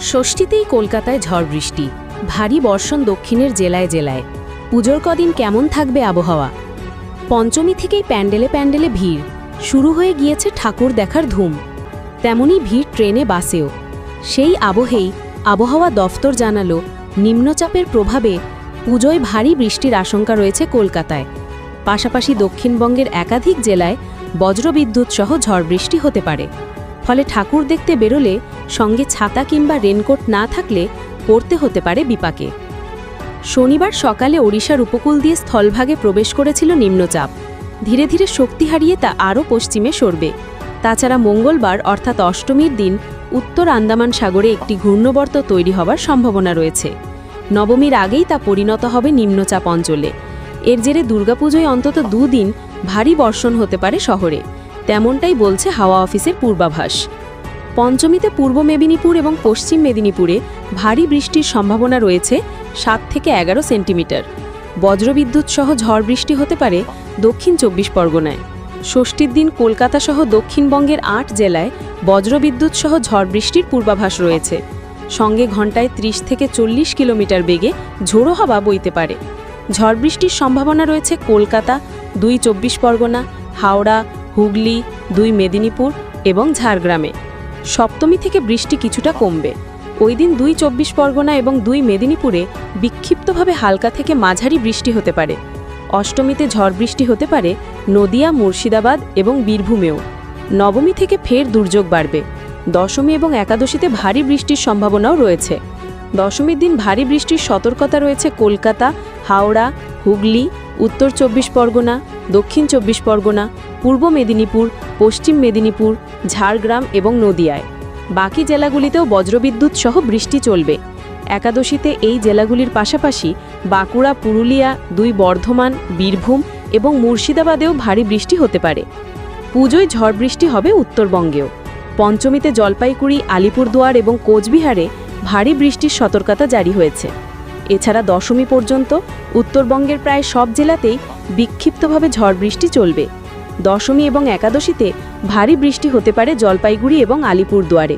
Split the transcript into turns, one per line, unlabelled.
ষষ্ঠীতেই কলকাতায় ঝড় বৃষ্টি। ভারী বর্ষণ দক্ষিণের জেলায় জেলায়। পুজোর কদিন কেমন থাকবে আবহাওয়া? পঞ্চমী থেকেই প্যান্ডেলে প্যান্ডেলে ভিড়। শুরু হয়ে গিয়েছে ঠাকুর দেখার ধুম। তেমনই ভিড় ট্রেনে, বাসেও। সেই আবহেই আবহাওয়া দফতর জানালো, নিম্নচাপের প্রভাবে পুজোয় ভারী বৃষ্টির আশঙ্কা রয়েছে কলকাতায়। পাশাপাশি দক্ষিণবঙ্গের একাধিক জেলায় বজ্রবিদ্যুৎ সহ ঝড় বৃষ্টি হতে পারে। ফলে ঠাকুর দেখতে বেরোলে সঙ্গে ছাতা কিংবা রেনকোট না থাকলে পড়তে হতে পারে বিপাকে। শনিবার সকালে ওড়িশার উপকূল দিয়ে স্থলভাগে প্রবেশ করেছিল নিম্নচাপ। ধীরে ধীরে শক্তি হারিয়ে তা আরও পশ্চিমে সরবে। তাছাড়া মঙ্গলবার, অর্থাৎ অষ্টমীর দিন, উত্তর আন্দামান সাগরে একটি ঘূর্ণবর্ত তৈরি হওয়ার সম্ভাবনা রয়েছে। নবমীর আগেই তা পরিণত হবে নিম্নচাপ অঞ্চলে। এর জেরে দুর্গাপুজোয় অন্তত দুদিন ভারী বর্ষণ হতে পারে শহরে। তেমনটাই বলছে হাওয়া অফিসের পূর্বাভাস। পঞ্চমীতে পূর্ব মেদিনীপুর এবং পশ্চিম মেদিনীপুরে ভারী বৃষ্টির সম্ভাবনা রয়েছে সাত থেকে এগারো সেন্টিমিটার। বজ্রবিদ্যুৎ সহ ঝড় বৃষ্টি হতে পারে দক্ষিণ চব্বিশ পরগনায়। ষষ্ঠীর দিন কলকাতা সহ দক্ষিণবঙ্গের আট জেলায় বজ্রবিদ্যুৎ সহ ঝড় বৃষ্টির পূর্বাভাস রয়েছে। সঙ্গে ঘন্টায় ৩০ থেকে চল্লিশ কিলোমিটার বেগে ঝোড়ো হাওয়া বইতে পারে। ঝড় বৃষ্টির সম্ভাবনা রয়েছে কলকাতা, দুই চব্বিশ পরগনা, হাওড়া হুগলি, দুই মেদিনীপুর এবং ঝাড়গ্রামে। সপ্তমী থেকে বৃষ্টি কিছুটা কমবে। ওই দিন দুই চব্বিশ পরগনা এবং দুই মেদিনীপুরে বিক্ষিপ্তভাবে হালকা থেকে মাঝারি বৃষ্টি হতে পারে। অষ্টমীতে ঝড় বৃষ্টি হতে পারে নদিয়া, মুর্শিদাবাদ এবং বীরভূমেও। নবমী থেকে ফের দুর্যোগ বাড়বে। দশমী এবং একাদশীতে ভারী বৃষ্টির সম্ভাবনাও রয়েছে। দশমীর দিন ভারী বৃষ্টির সতর্কতা রয়েছে কলকাতা, হাওড়া, হুগলি, উত্তর চব্বিশ পরগনা, দক্ষিণ চব্বিশ পরগনা পূর্ব মেদিনীপুর, পশ্চিম মেদিনীপুর, ঝাড়গ্রাম এবং নদিয়ায়। বাকি জেলাগুলিতেও বজ্রবিদ্যুৎ সহ বৃষ্টি চলবে। একাদশীতে এই জেলাগুলির পাশাপাশি বাঁকুড়া, পুরুলিয়া, দুই বর্ধমান, বীরভূম এবং মুর্শিদাবাদেও ভারী বৃষ্টি হতে পারে। পুজোয় ঝড় বৃষ্টি হবে উত্তরবঙ্গেও। পঞ্চমীতে জলপাইগুড়ি, আলিপুরদুয়ার এবং কোচবিহারে ভারী বৃষ্টির সতর্কতা জারি হয়েছে। এছাড়া দশমী পর্যন্ত উত্তরবঙ্গের প্রায় সব জেলাতেই বিক্ষিপ্তভাবে ঝড় বৃষ্টি চলবে। দশমী এবং একাদশীতে ভারী বৃষ্টি হতে পারে জলপাইগুড়ি এবং আলিপুরদুয়ারে।